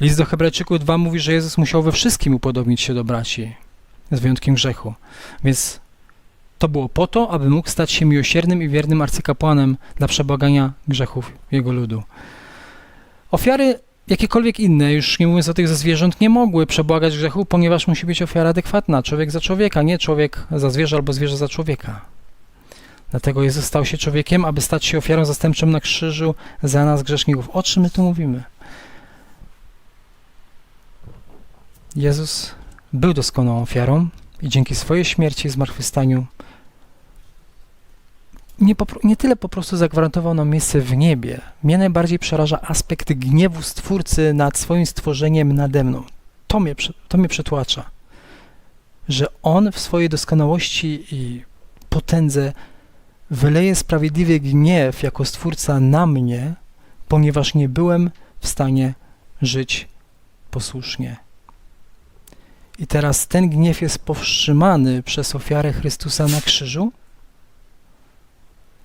List do Hebrajczyków 2 mówi, że Jezus musiał we wszystkim upodobnić się do braci, z wyjątkiem grzechu. Więc to było po to, aby mógł stać się miłosiernym i wiernym arcykapłanem dla przebłagania grzechów Jego ludu. Ofiary jakiekolwiek inne, już nie mówiąc o tych ze zwierząt, nie mogły przebłagać grzechu, ponieważ musi być ofiara adekwatna. Człowiek za człowieka, nie człowiek za zwierzę albo zwierzę za człowieka. Dlatego Jezus stał się człowiekiem, aby stać się ofiarą zastępczą na krzyżu za nas grzeszników. O czym my tu mówimy? Jezus był doskonałą ofiarą i dzięki swojej śmierci i zmartwychwstaniu nie, nie tyle po prostu zagwarantował nam miejsce w niebie. Mnie najbardziej przeraża aspekt gniewu Stwórcy nad swoim stworzeniem nade mną. To mnie, to mnie przetłacza. Że On w swojej doskonałości i potędze wyleje sprawiedliwy gniew jako Stwórca na mnie, ponieważ nie byłem w stanie żyć posłusznie. I teraz ten gniew jest powstrzymany przez ofiarę Chrystusa na krzyżu,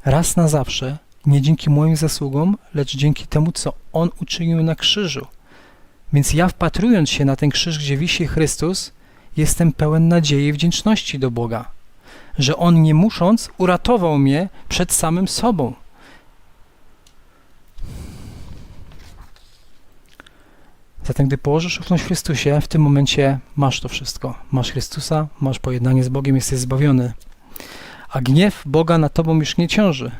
raz na zawsze, nie dzięki moim zasługom, lecz dzięki temu, co On uczynił na krzyżu. Więc ja wpatrując się na ten krzyż, gdzie wisi Chrystus, jestem pełen nadziei i wdzięczności do Boga, że On nie musząc uratował mnie przed samym sobą. Zatem, gdy położysz ufność w Chrystusie, w tym momencie masz to wszystko. Masz Chrystusa, masz pojednanie z Bogiem, jesteś zbawiony. A gniew Boga nad tobą już nie ciąży.